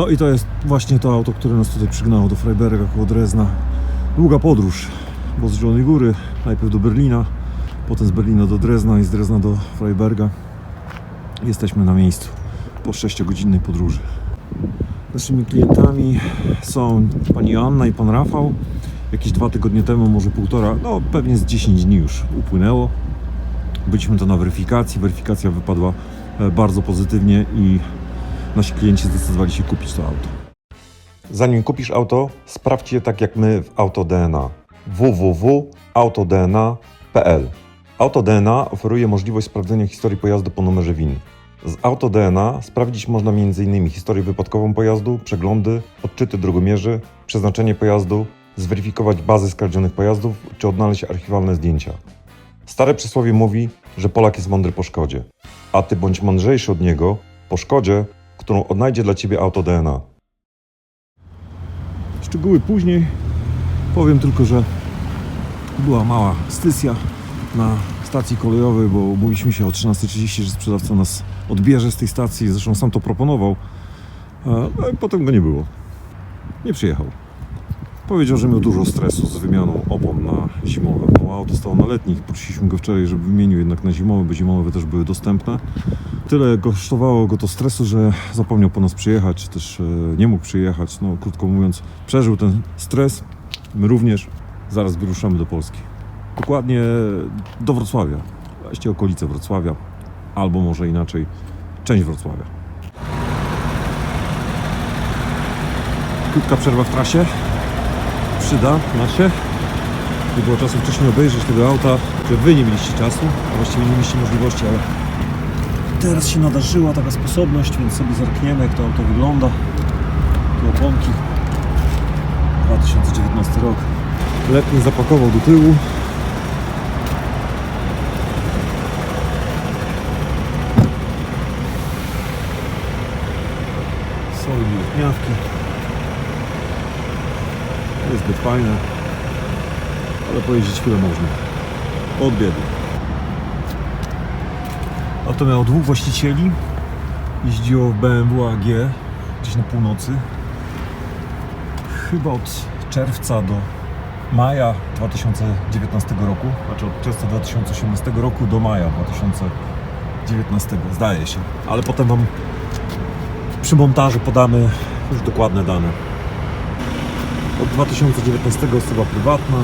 No i to jest właśnie to auto, które nas tutaj przygnało do Freiberga koło Drezna. Długa podróż, bo z Zielonej Góry najpierw do Berlina, potem z Berlina do Drezna i z Drezna do Freiberga. Jesteśmy na miejscu po 6-godzinnej podróży. Naszymi klientami są pani Joanna i pan Rafał. Jakieś dwa tygodnie temu, może półtora, no pewnie z 10 dni już upłynęło. Byliśmy to na weryfikacji. Weryfikacja wypadła e, bardzo pozytywnie i nasi klienci zdecydowali się kupić to auto. Zanim kupisz auto, sprawdź je tak jak my w AutoDNA. www.autodna.pl AutoDNA oferuje możliwość sprawdzenia historii pojazdu po numerze VIN. Z AutoDNA sprawdzić można m.in. historię wypadkową pojazdu, przeglądy, odczyty drogomierzy, przeznaczenie pojazdu, zweryfikować bazy skradzionych pojazdów czy odnaleźć archiwalne zdjęcia. Stare przysłowie mówi, że Polak jest mądry po szkodzie, a ty bądź mądrzejszy od niego po szkodzie, którą odnajdzie dla ciebie AutoDNA. Szczegóły później. Powiem tylko, że była mała stysja na stacji kolejowej, bo umówiliśmy się o 13.30, że sprzedawca nas odbierze z tej stacji. Zresztą sam to proponował. No i potem go nie było. Nie przyjechał. Powiedział, że miał dużo stresu z wymianą opon na zimowe. No, auto stało na letnich. Prosiliśmy go wczoraj, żeby wymienił jednak na zimowe, bo zimowe też były dostępne. Tyle kosztowało go to stresu, że zapomniał po nas przyjechać, czy też e, nie mógł przyjechać. No, krótko mówiąc, przeżył ten stres. My również. Zaraz wyruszamy do Polski. Dokładnie do Wrocławia. Właściwie okolice Wrocławia, albo może inaczej, część Wrocławia. Krótka przerwa w trasie. Przyda na się. Nie było czasu wcześniej obejrzeć tego auta, że wy nie mieliście czasu, a właściwie nie mieliście możliwości, ale teraz się nadarzyła taka sposobność, więc sobie zerkniemy jak to auto wygląda. Tu oponki. 2019 rok. Letni zapakował do tyłu. Soli lutniawki. Jest zbyt fajne, ale pojeździć chwilę można. Od biedy. Auto miało dwóch właścicieli. Jeździło w BMW AG gdzieś na północy. Chyba od czerwca do maja 2019 roku, znaczy od czerwca 2018 roku do maja 2019, zdaje się. Ale potem Wam przy montażu podamy już dokładne dane. Od 2019 osoba prywatna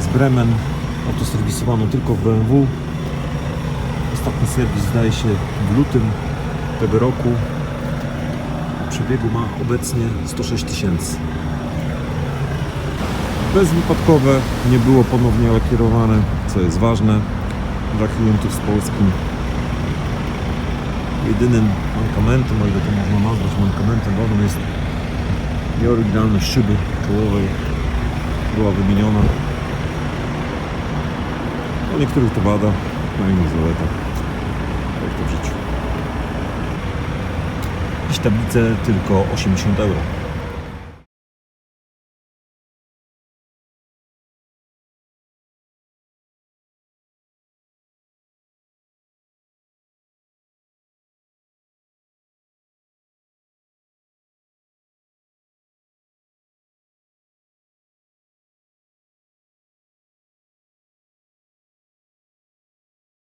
z Bremen. Auto serwisowano tylko w BMW. Ostatni serwis zdaje się w lutym tego roku. Przebiegu ma obecnie 106 tysięcy. Bezwypadkowe, nie było ponownie lakierowane, co jest ważne dla klientów z Polski. Jedynym mankamentem, o ile to można nazwać mankamentem, wodą jest nieoryginalność szyby czołowej. Była wymieniona. No niektórych to wada, na innych zaleta. To w życiu. Dziś tablice tylko 80 euro.